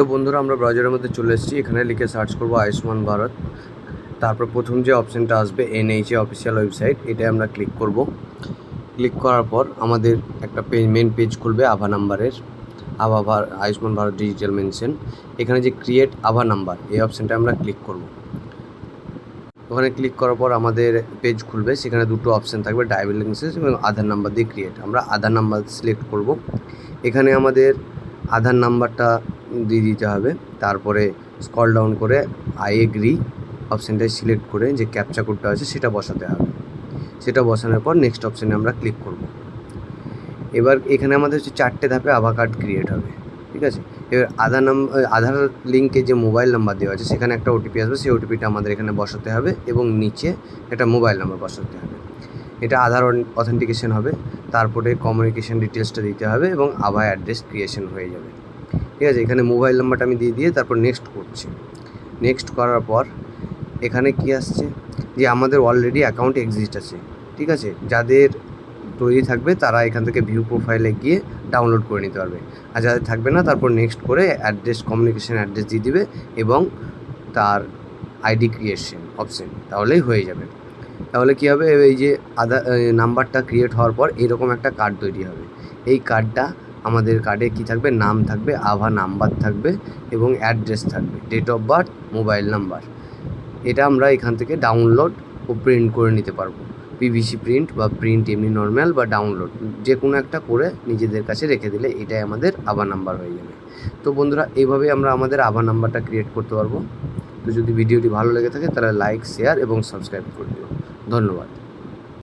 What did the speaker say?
তো বন্ধুরা, আমরা ব্রাউজারের মধ্যে চলে এসেছি। এখানে লিখে সার্চ করব আয়ুষ্মান ভারত। তারপর প্রথম যে অপশানটা আসবে, এনএইচএ অফিসিয়াল ওয়েবসাইট, এটাই আমরা ক্লিক করব। ক্লিক করার পর আমাদের একটা পেজ মেন পেজ খুলবে আভা নাম্বারের। আভা আয়ুষ্মান ভারত ডিজিটাল মেনশন এখানে যে ক্রিয়েট আভা নাম্বার, এই অপশানটা আমরা ক্লিক করব। ওখানে ক্লিক করার পর আমাদের পেজ খুলবে। সেখানে দুটো অপশান থাকবে ড্রাইভিং লাইসেন্স এবং আধার নাম্বার দিয়ে ক্রিয়েট আমরা আধার নাম্বার সিলেক্ট করব। এখানে আমাদের আধার নাম্বারটা দিয়ে দিতে হবে। তারপরে স্কল ডাউন করে আই এগ্রি অপশানটায় সিলেক্ট করে যে ক্যাপচা কোডটা আছে সেটা বসাতে হবে। সেটা বসানোর পর নেক্সট অপশানে আমরা ক্লিক করব। এবার এখানে আমাদের হচ্ছে চারটে ধাপে আভা কার্ড ক্রিয়েট হবে, ঠিক আছে? এবার আধার নাম্বার আধার লিঙ্কে যে মোবাইল নাম্বার দেওয়া আছে, সেখানে একটা ওটিপি আসবে, সেই ওটিপিটা আমাদের এখানে বসাতে হবে এবং নিচে একটা মোবাইল নাম্বার বসাতে হবে। এটা আধার অথেন্টিকেশন হবে, তারপরে কমিউনিকেশন ডিটেলসটা দিতে হবে এবং আভা অ্যাড্রেস ক্রিয়েশন হয়ে যাবে। ঠিক আছে, এখানে মোবাইল নাম্বারটা আমি দিয়ে দিয়ে তারপর নেক্সট করছি। নেক্সট করার পর এখানে কি আসছে? যে আমাদের অলরেডি অ্যাকাউন্ট এক্সিস্ট আছে, ঠিক আছে? যাদের তৈরি থাকবে তারা এখান থেকে ভিউ প্রোফাইলে গিয়ে ডাউনলোড করে নিতে পারবে। আর যাদের থাকবে না, তারপর নেক্সট করে অ্যাড্রেস কমিউনিকেশান অ্যাড্রেস দিয়ে দিবে এবং তার আইডি ক্রিয়েশন অপশন তাহলেই হয়ে যাবে। তাহলে কী হবে? এই যে আধার নাম্বারটা ক্রিয়েট হওয়ার পর এরকম একটা কার্ড তৈরি হবে। এই কার্ডটা আমাদের কার্ডে কী থাকবে? নাম থাকবে, আভা নাম্বার থাকবে এবং অ্যাড্রেস থাকবে date of birth mobile number এটা আমরা এখান থেকে ডাউনলোড ও প্রিন্ট করে নিতে পারব। পিভিসি প্রিন্ট বা প্রিন্ট এমনি নর্মাল বা ডাউনলোড যে কোনো একটা করে নিজেদের কাছে রেখে দিলে এটাই আমাদের আভা নাম্বার হয়ে যাবে। তো বন্ধুরা এইভাবেই আমরা আমাদের আভা নাম্বারটা ক্রিয়েট করতে পারব। তো যদি ভিডিওটি ভালো লেগে থাকে, তাহলে লাইক শেয়ার এবং সাবস্ক্রাইব করে দিও। ধন্যবাদ।